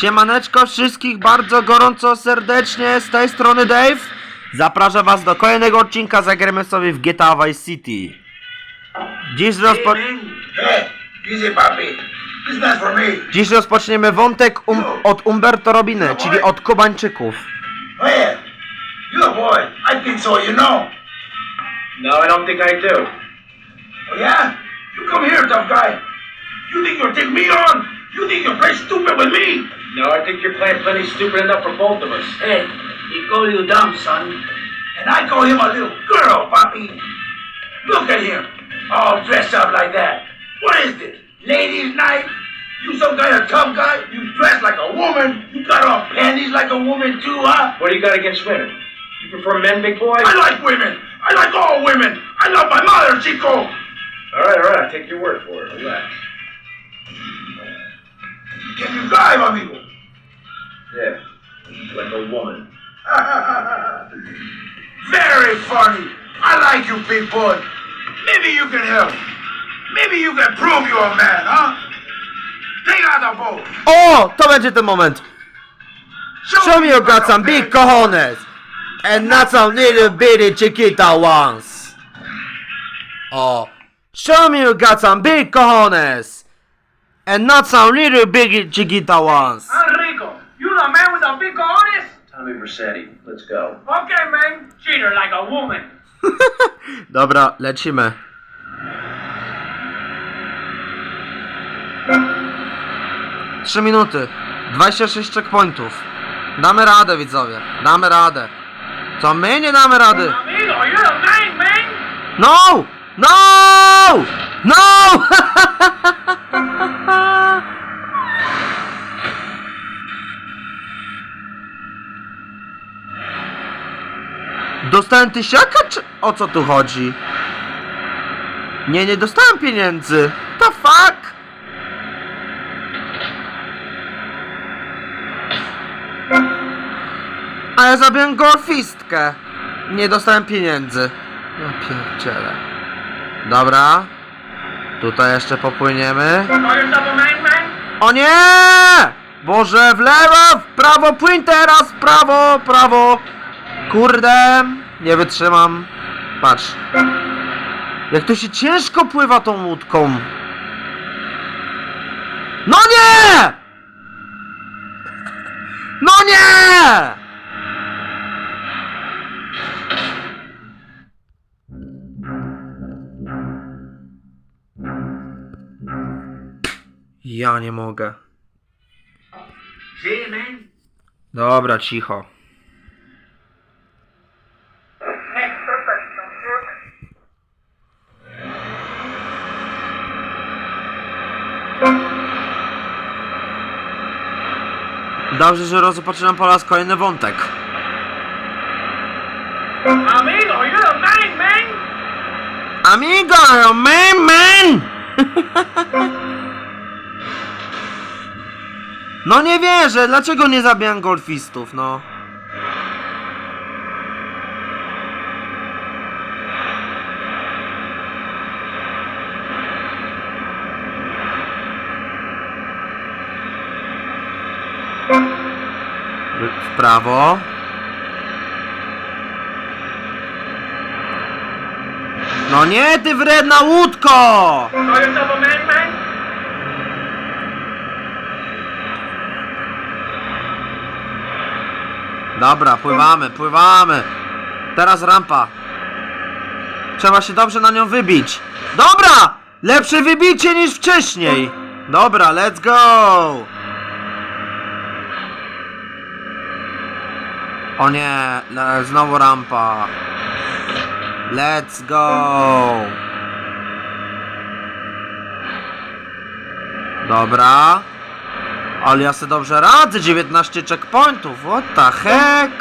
Siemaneczko wszystkich bardzo gorąco serdecznie z tej strony Dave. Zapraszam was do kolejnego odcinka, zagramy sobie w GTA Vice City. Dziś, rozpo... Dziś rozpoczniemy wątek um... od Umberto Robiny, czyli od Kubańczyków. Hey, you a boy. I think so, you know. No, I don't think I do. Oh, yeah? You come here, tough guy. You think you'll take me on? You think you're playing stupid with me? No, I think you're playing plenty stupid enough for both of us. Hey, he call you dumb, son. And I call him a little girl, papi. Look at him, all dressed up like that. What is this? Ladies' night? You some kind of tough guy? You dress like a woman? You got on panties like a woman too, huh? What do you got against women? You prefer men, big boy? I like women. I like all women. I love my mother, Chico. All right, all right, I'll take your word for it. Relax. Can you drive, amigo? Yeah, like a woman. Very funny. I like you, big boy. Maybe you can help. Maybe you can prove you're a man, huh? Take out the boat. O! To będzie ten moment. Show me you got some big cojones. And not some little bitty chiquita ones. O. Show me you got some big cojones. And not some little big chiquita ones. Enrico, you the man with the big cojones? Tommy Versetti, let's go. Okay, man. Treat her like a woman. Dobra, lecimy. Trzy minuty. 26 checkpointów. Damy radę, widzowie. Damy radę. Co my nie damy rady? Amigo, you're the man, man. No! No! No! Dostałem tysiaka, czy o co tu chodzi? Nie, nie dostałem pieniędzy. The fuck? A ja zabiłem golfistkę. Nie dostałem pieniędzy. Ja pierdzielę. Dobra. Tutaj jeszcze popłyniemy. O nie! Boże, w lewo, w prawo, płyń teraz, prawo, prawo. Kurde, nie wytrzymam. Patrz. Jak to się ciężko pływa tą łódką. No nie! No nie! Ja nie mogę. Dobra, cicho. Dobrze, że rozpoczynam po raz kolejny wątek. Amigo, you're the man, man. Amigo, man, man! No nie wierzę, dlaczego nie zabijam golfistów, no? W prawo. No nie, ty wredna łódko! Dobra, pływamy, pływamy. Teraz rampa. Trzeba się dobrze na nią wybić. Dobra! Lepsze wybicie niż wcześniej. Dobra, let's go! O nie, znowu rampa. Let's go! Dobra. Ale ja sobie dobrze radzę, 19 checkpointów, what the heck?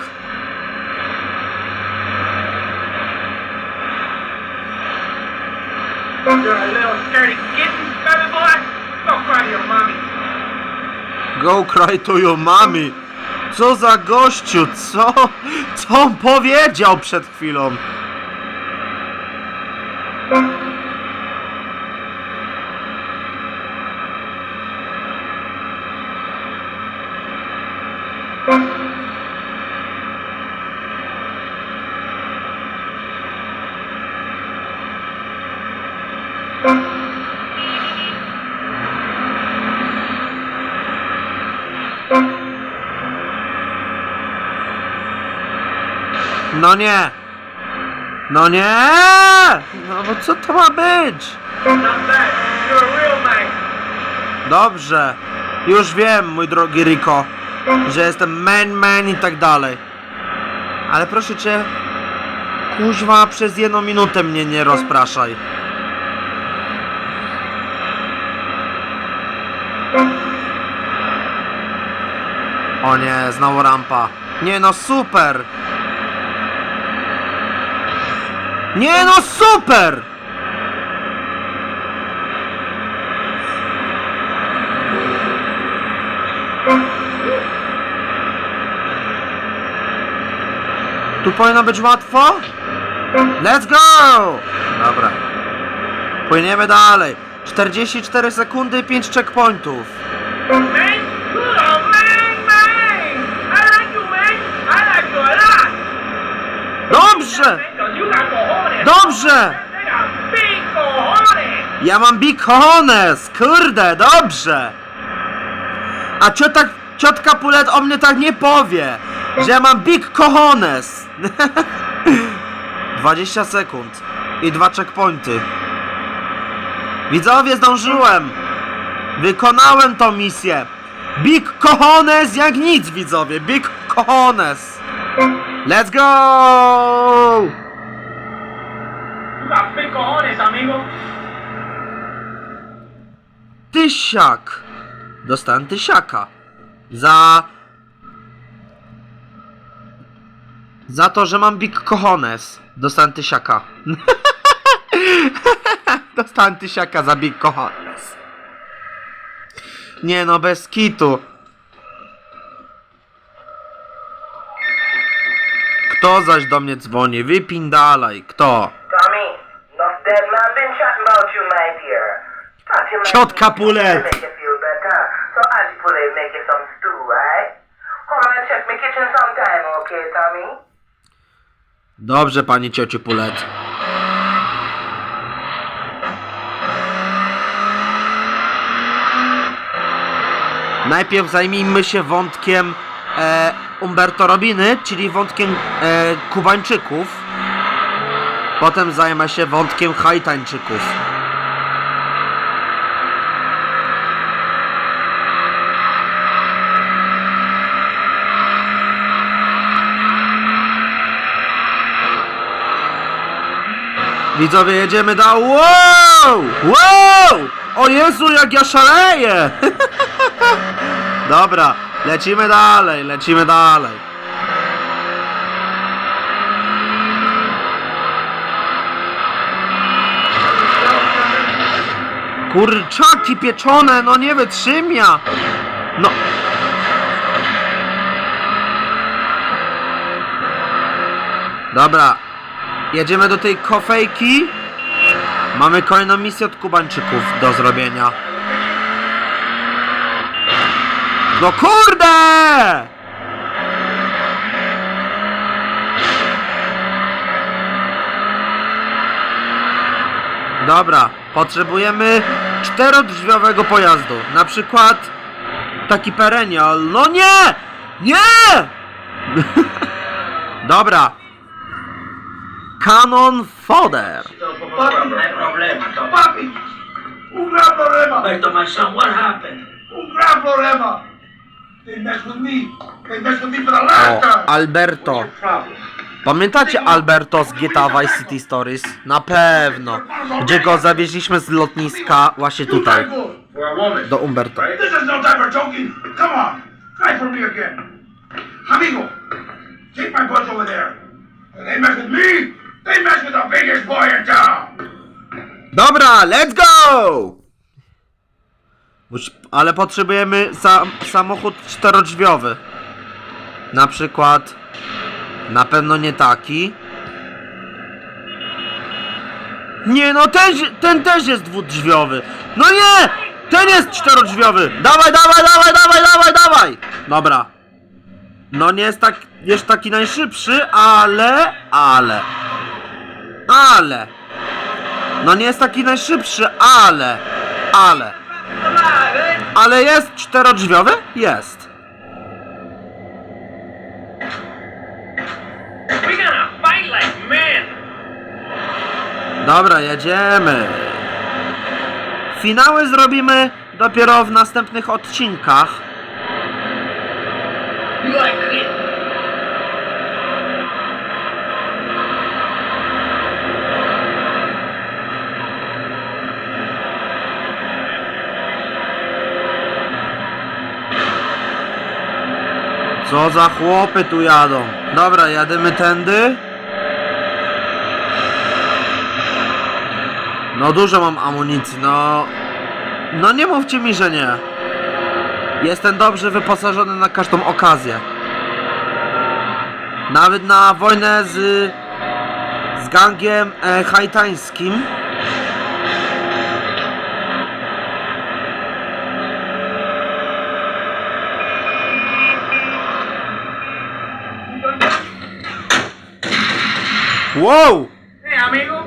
Go cry to your mommy. Co za gościu, co? Co on powiedział przed chwilą? No nie! No nie! No bo co to ma być? Dobrze. Już wiem, mój drogi Rico, że jestem man, man i tak dalej. Ale proszę cię, kuźwa, przez jedną minutę mnie nie rozpraszaj. O nie, znowu rampa. Nie no, super! Nie no, super! Tu powinno być łatwo? Let's go! Dobra. Płyniemy dalej. 44 sekundy, 5 checkpointów. Dobrze! Ja mam big cojones! Kurde, dobrze! A ciota, ciotka Pulet o mnie tak nie powie, że ja mam big cojones! 20 sekund i dwa checkpointy. Widzowie, zdążyłem! Wykonałem tą misję! Big cojones jak nic, widzowie! Big cojones! Let's go! Big cojones, amigo. Tysiak! Dostałem tysiaka. Za... Za to, że mam big cojones. Dostałem tysiaka. Dostałem tysiaka za big cojones. Nie no, bez kitu. Kto zaś do mnie dzwoni? Wypindalaj. Kto? Ciotka Pulet. Dobrze, pani ciociu Pulet. Najpierw zajmijmy się wątkiem e, Umberto Robiny, czyli wątkiem e, Kubańczyków. Potem zajmę się wątkiem Haitańczyków. Widzowie, jedziemy do... Wow! Wow! O Jezu, jak ja szaleję! Dobra, lecimy dalej, lecimy dalej. Kurczaki pieczone, no nie wytrzymia! No... Dobra, jedziemy do tej kofejki. Mamy kolejną misję od Kubańczyków do zrobienia. No kurde! Dobra, potrzebujemy czterodrzwiowego pojazdu. Na przykład taki perenial. No nie! Nie! Dobra. Canon Fodder. Papi, papi, un gran problema. Alberto, my son, what happened? Un gran problema. They messed with me. They messed with me for the O, last time. Alberto. Pamiętacie Alberto z GTA Vice City Stories? Na pewno. Gdzie go zawieźliśmy z lotniska właśnie tutaj. Do Umberto. Right? This is no time for joking. Come on, try for me again. Amigo, take my butts over there. They mess with me, they mess with the biggest boy in town. Dobra, let's go! Ale potrzebujemy sam, samochód czterodrzwiowy. Na przykład... Na pewno nie taki. Nie no, ten, ten też jest dwudrzwiowy. No nie! Ten jest czterodrzwiowy. Dawaj, dawaj, dawaj, dawaj, dawaj, dawaj! Dobra. No nie jest tak, jest taki najszybszy, ale, ale, ale. No nie jest taki najszybszy, ale. Ale. Ale jest czterodrzwiowy? Jest. Dobra, jedziemy. Finały zrobimy dopiero w następnych odcinkach. Co za chłopy tu jadą? Dobra, jadymy tędy. No dużo mam amunicji, no... No nie mówcie mi, że nie. Jestem dobrze wyposażony na każdą okazję. Nawet na wojnę z... z gangiem e, haitańskim. Wow! Hey, amigo.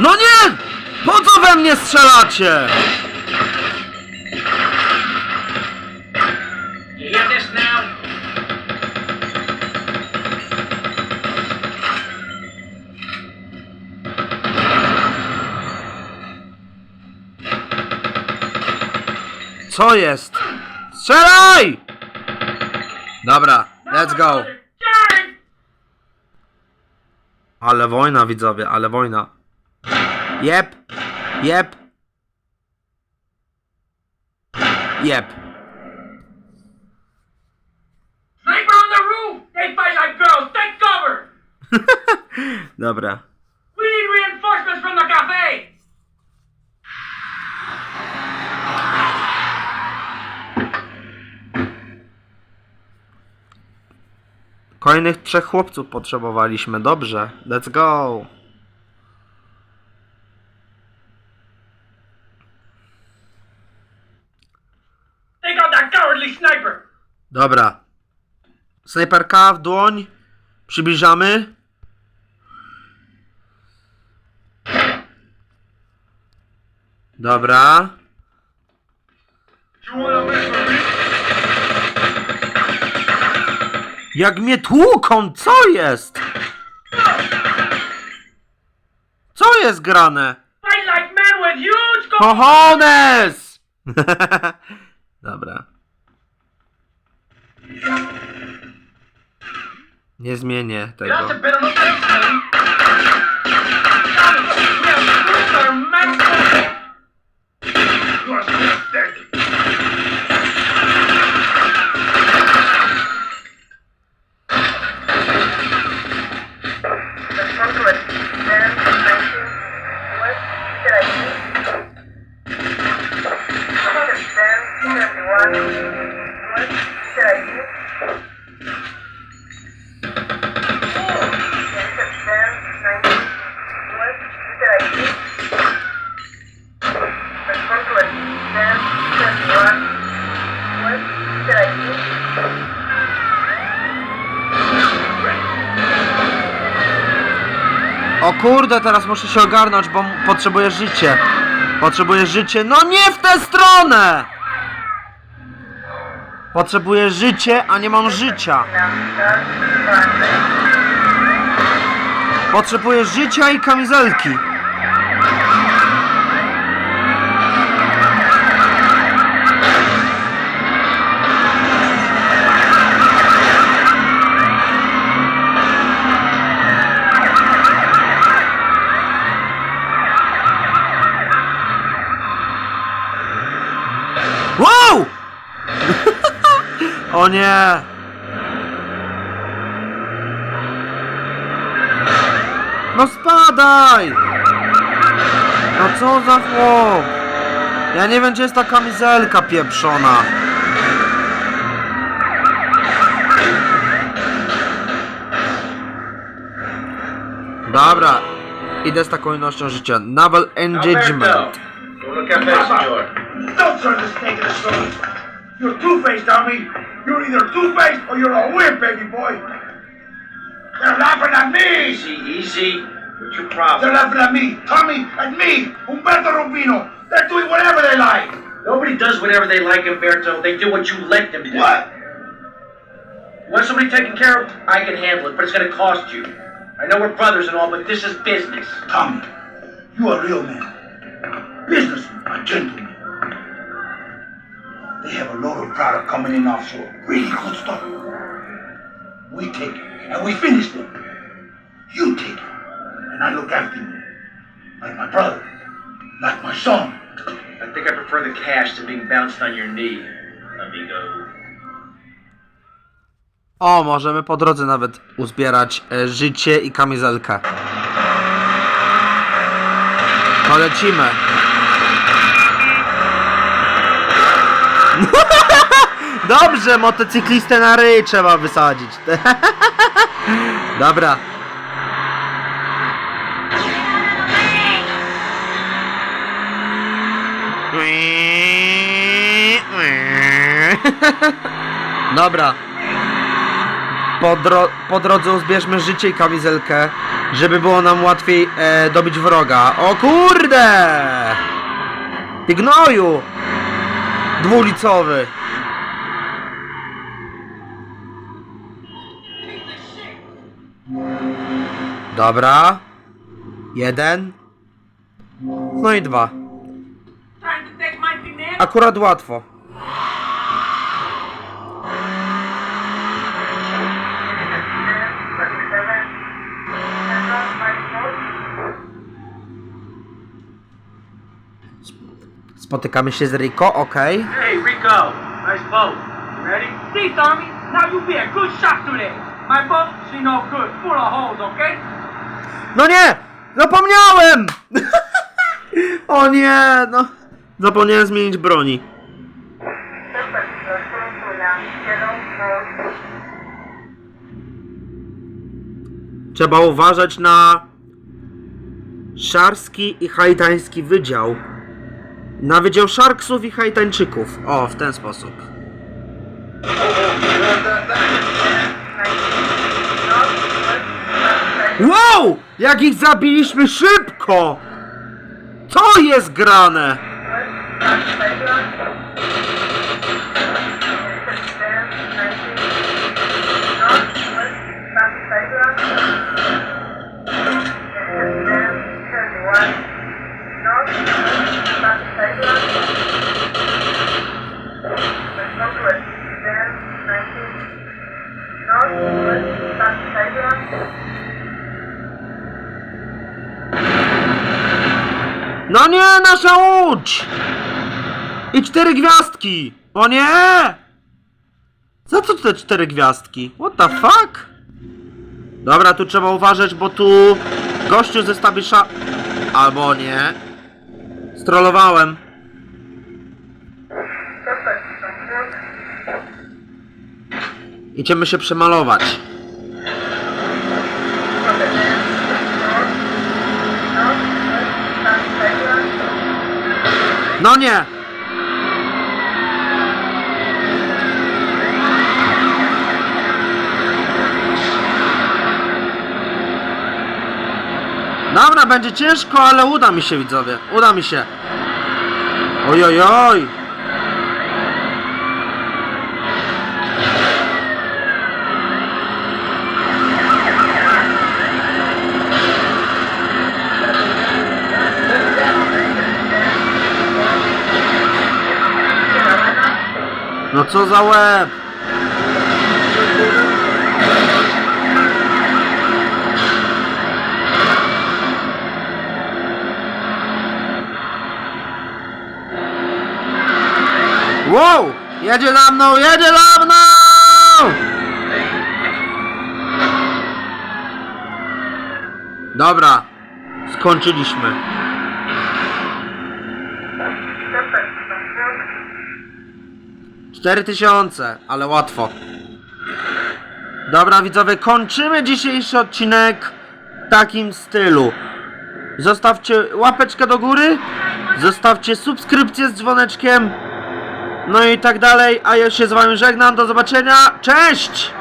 No nie! Po co we mnie strzelacie? You hear this now? Co jest? Strzelaj! Dobra, let's go. Ale wojna, widzowie, ale wojna. Jep, jep. Jep. Sniper on the roof! They fight like girls! Take cover! Dobra. Kolejnych trzech chłopców potrzebowaliśmy. Dobrze, let's go. Take out that cowardly sniper! Dobra. Snajperka w dłoń. Przybliżamy. Dobra. You wanna mess with Jak mnie tłuką, co jest? Co jest grane? Fight like men with huge co- Cojones! Dobra. Nie zmienię tego. better look at him. We O kurde, teraz muszę się ogarnąć, bo potrzebuję życie. Potrzebuję życie. No nie w tę stronę! Potrzebuję życie, a nie mam życia. Potrzebuję życia i kamizelki. O nie! No spadaj! No co za chłop? Ja nie wiem, gdzie jest ta kamizelka pieprzona. Dobra, idę z taką ilością życia. Naval Engagement. Go look at messenger. Don't turn the snake into stone. You're two-faced, Tommy. You're either two-faced or you're a wimp, baby boy. They're laughing at me. Easy, easy. What's your problem? They're laughing at me, Tommy, at me, Umberto Rubino. They're doing whatever they like. Nobody does whatever they like, Umberto. They do what you let them do. What? You want somebody taken care of? I can handle it, but it's gonna cost you. I know we're brothers and all, but this is business. Tommy, you are a real man. Businessman, a gentleman. They have a load of product coming in offshore. Really good stuff. We take it, and we finish them. You take it, and I look after you. Like my brother, like my son. I think I prefer the cash to being bounced on your knee, amigo. O, możemy po drodze nawet uzbierać e, życie i kamizelkę. To lecimy. Dobrze, motocyklistę na ryj trzeba wysadzić. Dobra. Dobra. Po, dro po drodze uzbierzmy życie i kamizelkę, żeby było nam łatwiej e, dobić wroga. O kurde! Ty! Dwulicowy. Dobra. Jeden. No i dwa. Akurat łatwo. Spotykamy się z Rico, okej. Hey, Rico! Nice boat. You ready? See, Tommy, now you be a good shot today. My boat, she no good, full of holes, okay? No nie! Zapomniałem! o nie, no. Zapomniałem zmienić broni. Trzeba uważać na szarski i haitański wydział. Na wydział szarksów i haitańczyków. O, w ten sposób. Wow! Jak ich zabiliśmy szybko! To jest grane! No nie, nasza łódź! I cztery gwiazdki! O nie! Za co te cztery gwiazdki? What the fuck? Dobra, tu trzeba uważać, bo tu gościu ze stabisza... Albo nie. Strollowałem. Idziemy się przemalować. No nie! Dobra, będzie ciężko, ale uda mi się widzowie. Uda mi się. Oj, oj, oj. Co za łeb? Wow! Jedzie za mną, jedzie za mną! Dobra, skończyliśmy. Cztery tysiące, ale łatwo. Dobra widzowie, kończymy dzisiejszy odcinek w takim stylu. Zostawcie łapeczkę do góry, zostawcie subskrypcję z dzwoneczkiem, no i tak dalej, a ja się z wami żegnam, do zobaczenia, cześć!